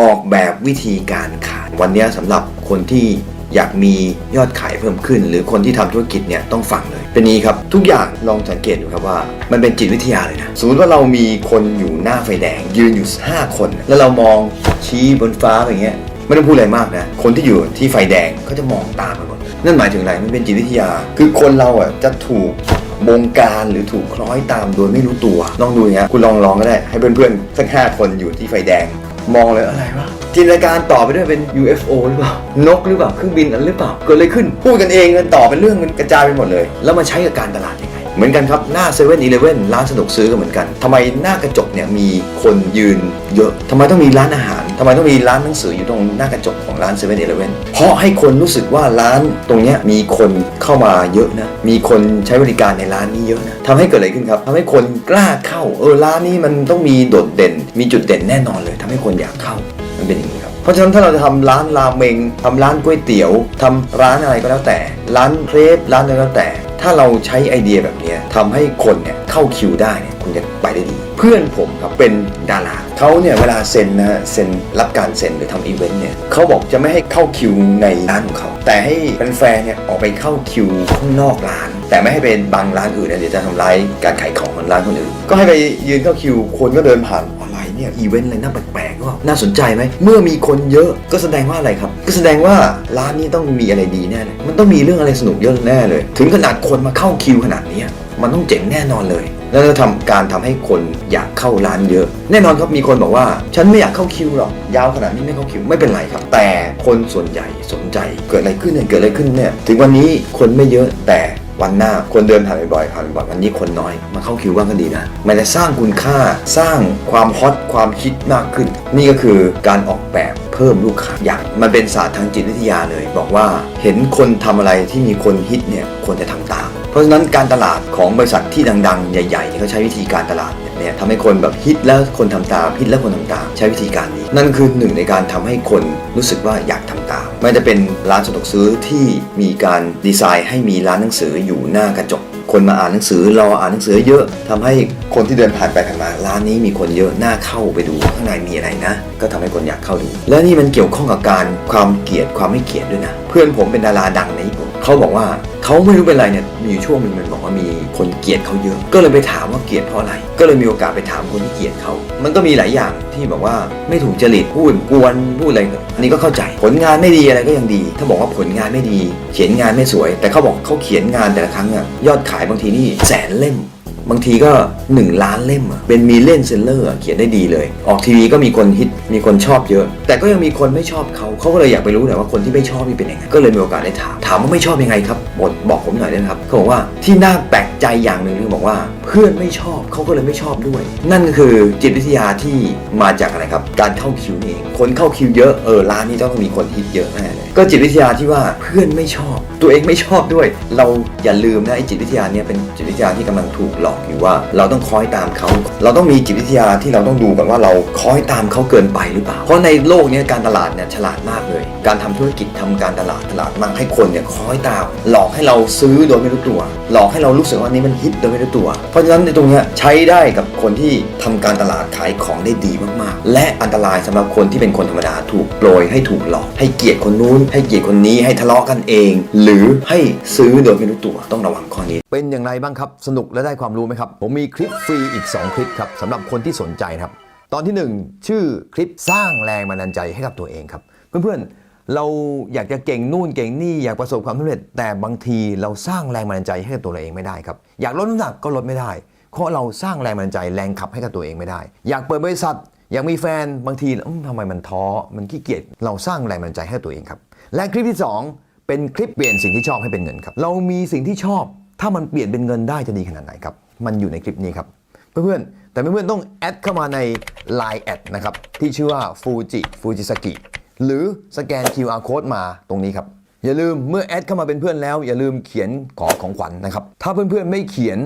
ออกแบบวิธีการขายวันนี้สำหรับคนที่อยากมียอดขายเพิ่มขึ้น หรือคนที่ทำธุรกิจเนี่ยต้องฟังเลย เป็นนี้ครับ ทุกอย่างลองสังเกตดูครับว่า มันเป็นจิตวิทยาเลยนะ สมมติว่าเรามีคนอยู่หน้าไฟแดง ยืนอยู่ 5 คน แล้วเรามองชี้บนฟ้าอย่างเงี้ยไม่ต้องพูดอะไรมากนะ คนที่อยู่ที่ไฟแดงเขาจะมองตามไปหมดนั่นหมายถึงอะไรมันเป็นจิตวิทยา คือคนเราอะจะถูกบงการหรือถูกคล้อยตามโดยไม่รู้ตัวลองดูอย่างเงี้ยคุณลองลองก็ได้ให้เพื่อนๆสักห้าคนอยู่ที่ไฟแดง มองเลยอะไรวะจินตนาการต่อไปด้วยเป็น UFO หรือเปล่านกหรือเปล่าเครื่องบินอะไรหรือเปล่าเกิดอะไรขึ้นพูดกันเองกันต่อเป็นเรื่องมันกระจายไปหมดเลย แล้วมาใช้กับการตลาดเอง เหมือนกันครับ หน้าเซเว่นอีเลฟเว่นร้านสะดวกซื้อก็เหมือนกันทำไมหน้ากระจกเนี่ยมีคนยืนเยอะทำไมต้องมีร้านอาหารทำไมต้องมีร้านหนังสืออยู่ตรงหน้ากระจกของร้านเซเว่นอีเลฟเว่นเพราะให้คนรู้สึกว่าร้านตรงเนี้ยมีคนเข้ามาเยอะนะ มีคนใช้บริการในร้านนี้เยอะนะทำให้เกิดอะไรขึ้นครับทำให้คนกล้าเข้า เออร้านนี้มันต้องมีโดดเด่น มีจุดเด่นแน่นอนเลยทำให้คนอยากเข้า มันเป็นอย่างนี้ครับ เพราะฉะนั้นถ้าเราจะทำร้านราเมงทำร้านก๋วยเตี๋ยวทำร้านอะไรก็แล้วแต่ ร้านเครปร้านอะไรก็แล้วแต่ ถ้าเราใช้ไอเดียแบบนี้ทำให้คนเนี่ยเข้าคิวได้เนี่ยคุณจะไปได้ดี เพื่อนผมครับเป็นดาราเขาเนี่ยเวลาเซ็นนะฮะเซ็นรับการเซ็นหรือทำอีเวนต์เนี่ยเขาบอกจะไม่ให้เข้าคิวในร้านของเขาแต่ให้แฟนๆเนี่ยออกไปเข้าคิวข้างนอกร้าน แต่ไม่ให้เป็นบางร้านอื่นนะเดี๋ยวจะทำร้ายการขายของของร้านคนอื่นก็ให้ไปยืนเข้าคิวคนก็เดินผ่าน เนี่ยอีเวนต์อะไรน่าแปลกๆว่าน่าสนใจไหมเมื่อมีคนเยอะก็แสดงว่าอะไรครับ ก็แสดงว่าร้านนี้ต้องมีอะไรดีแน่เลยมันต้องมีเรื่องอะไรสนุกเยอะแน่เลย ถึงขนาดคนมาเข้าคิวขนาดนี้มันต้องเจ๋งแน่นอนเลยแล้วจะทำการทำให้คนอยากเข้าร้านเยอะ แน่นอนครับมีคนบอกว่า ฉันไม่อยากเข้าคิวหรอกยาวขนาดนี้ไม่เข้าคิวไม่เป็นไรครับ แต่คนส่วนใหญ่สนใจเกิดอะไรขึ้นเนี่ยเกิดอะไรขึ้นเนี่ยถึงวันนี้คนไม่เยอะแต่ วันหน้าคนเดินผ่านบ่อยๆผ่านบ่อยวันนี้คนน้อยมาเข้าคิวบ้างก็ดีนะมันจะสร้างคุณค่าสร้างความฮอตความคิดมากขึ้น นี่ก็คือการออกแบบเพิ่มลูกค้าอย่างมันเป็นศาสตร์ทางจิตวิทยาเลย บอกว่าเห็นคนทำอะไรที่มีคนฮิตเนี่ยควรจะทำตาม เพราะฉะนั้นการตลาดของบริษัทที่ดังๆ ใหญ่ๆที่เขาใช้วิธีการตลาด เนี้ยทำให้คนแบบฮิตแล้วคนทำตามฮิตแล้วคนทำตาม ใช้วิธีการนี้ นั่นคือหนึ่งในการทำให้คนรู้สึกว่าอยากทำตาม ไม่จะเป็นร้านสะดวกซื้อที่มีการดีไซน์ให้มีร้านหนังสืออยู่หน้ากระจกคนมาอ่านหนังสือรออ่านหนังสือเยอะทำให้คนที่เดินผ่านไปผ่านมา ร้านนี้มีคนเยอะน่าเข้าไปดูข้างในมีอะไรนะ ก็ทำให้คนอยากเข้าดู และนี่มันเกี่ยวข้องกับการความเกลียดความไม่เกลียดด้วยนะ เพื่อนผมเป็นดาราดังในญี่ปุ่น เขาบอกว่าเขาไม่รู้เป็นไรเนี่ยมีอยู่ช่วงหนึงมันบอกว่ามีคนเกลียดเขาเยอะ ก็เลยไปถามว่าเกลียดเพราะอะไร ก็เลยมีโอกาสไปถามคนที่เกลียดเขา มันก็มีหลายอย่างที่บอกว่าไม่ถูกจริตพูดกวนพูดอะไรอันนี้ก็เข้าใจ ผลงานไม่ดีอะไรก็ยังดี ถ้าบอกว่าผลงานไม่ดี เขียนงานไม่สวย แต่เขาบอกเขาเขียนงานแต่ละครั้งอะยอดขายบางทีนี่แสนเล่ม บางทีก็ 1 ล้านเล่มอะเป็นมีเล่นเซลเลอร์อะเขียนได้ดีเลย ออกทีวีก็มีคนฮิตมีคนชอบเยอะ แต่ก็ยังมีคนไม่ชอบเขาเขาก็เลยอยากไปรู้หน่อยว่าคนที่ไม่ชอบนี่เป็นยังไงก็เลยมีโอกาสได้ถามถามว่าไม่ชอบยังไงครับบอกบอกผมหน่อยได้ไหมครับเขาบอกว่าที่น่าแปลกใจอย่างหนึ่งคือบอกว่าเพื่อนไม่ชอบเขาก็เลยไม่ชอบด้วย นั่นก็คือจิตวิทยาที่มาจากอะไรครับ การเข้าคิวนี่เองคนเข้าคิวเยอะเออร้านนี้ต้องมีคนฮิตเยอะแน่เลยก็จิตวิทยาที่ว่าเพื่อนไม่ชอบ ตัวเองไม่ชอบด้วย เราอย่าลืมนะไอ้จิตวิทยาเนี่ยเป็นจิตวิทยาที่กำลังถูกหลอกอยู่ว่า เราต้องคอยตามเขา เราต้องมีจิตวิทยาที่เราต้องดูกันว่าเราคอยตามเขาเกินไปหรือเปล่า เพราะในโลกนี้การตลาดเนี่ยฉลาดมากเลย การทำธุรกิจทำการตลาดตลาดมากให้คนเนี่ยคอยตาม หลอกให้เราซื้อโดยไม่รู้ตัว หลอกให้เรารู้สึกว่านี่มันฮิตโดยไม่รู้ตัว เพราะฉะนั้นในตรงนี้ใช้ได้กับคนที่ทำการตลาดขายของได้ดีมากๆ และอันตรายสำหรับคนที่เป็นคนธรรมดาถูกโปรยให้ถูกหลอก ให้เกลียดคนนู้น ให้เกลียดคนนี้ให้ทะเลาะกันเองหรือให้ซื้อโดยไม่รู้ตัวต้องระวังข้อนี้ เป็นอย่างไรบ้างครับ สนุกและได้ความรู้ไหมครับ ผมมีคลิปฟรีอีก 2 คลิปครับสำหรับคนที่สนใจครับ ตอนที่ 1 ชื่อคลิปสร้างแรงบันดาลใจให้กับตัวเองครับ เพื่อนๆเราอยากจะเก่งนู่นเก่งนี่อยากประสบความสำเร็จ แต่บางทีเราสร้างแรงบันดาลใจให้กับตัวเราเองไม่ได้ครับอยากลดน้ำหนักก็ลดไม่ได้เพราะเราสร้างแรงบันดาลใจแรงขับให้กับตัวเองไม่ได้ อยากเปิดบริษัทอยากมีแฟนบางทีทำไมมันท้อมันขี้เกียจเราสร้างแรงบันดาลใจให้ตัวเองครับและคลิปที่สอง เป็นคลิปเปลี่ยนสิ่งที่ชอบให้เป็นเงินครับ เรามีสิ่งที่ชอบ ถ้ามันเปลี่ยนเป็นเงินได้จะดีขนาดไหนครับ มันอยู่ในคลิปนี้ครับ เพื่อนๆ แต่เพื่อนๆ ต้องแอดเข้ามาใน Line แอดนะครับ ที่ชื่อว่าฟูจิฟูจิสกิหรือสแกน QR code มาตรงนี้ครับ อย่าลืมเมื่อแอดเข้ามาเป็นเพื่อนแล้ว อย่าลืมเขียนขอของขวัญนะครับ ถ้าเพื่อนๆ ไม่เขียน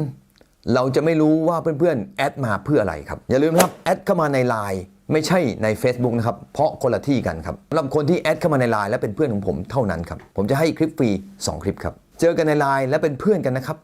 เราจะไม่รู้ว่าเพื่อนๆ แอดมาเพื่ออะไรครับ อย่าลืมครับ แอดเข้ามาใน Line ไม่ใช่ใน Facebook นะครับ เพราะคนละที่กันครับสำหรับคนที่แอดเข้ามาในไลน์และเป็นเพื่อนของผมเท่านั้นครับ ผมจะให้คลิปฟรี 2 คลิปครับ เจอกันในไลน์และเป็นเพื่อนกันนะครับ